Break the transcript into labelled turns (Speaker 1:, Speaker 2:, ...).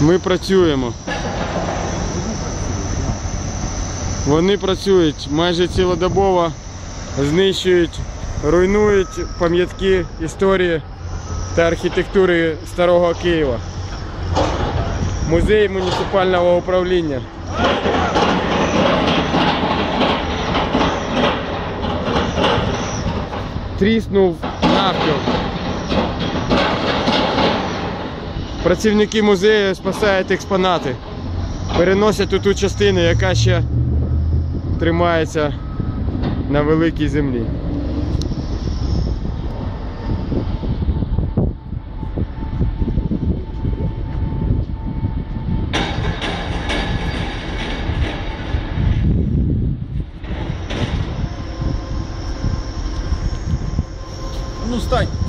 Speaker 1: Ми працюємо. Вони працюють майже цілодобово, знищують, руйнують пам'ятки історії та архітектури старого Києва. Музей муніципального управління. Тріснув навпіл. Працівники музею спасають експонати. Переносять у ту частину, яка ще тримається на великій землі. Ну, стань!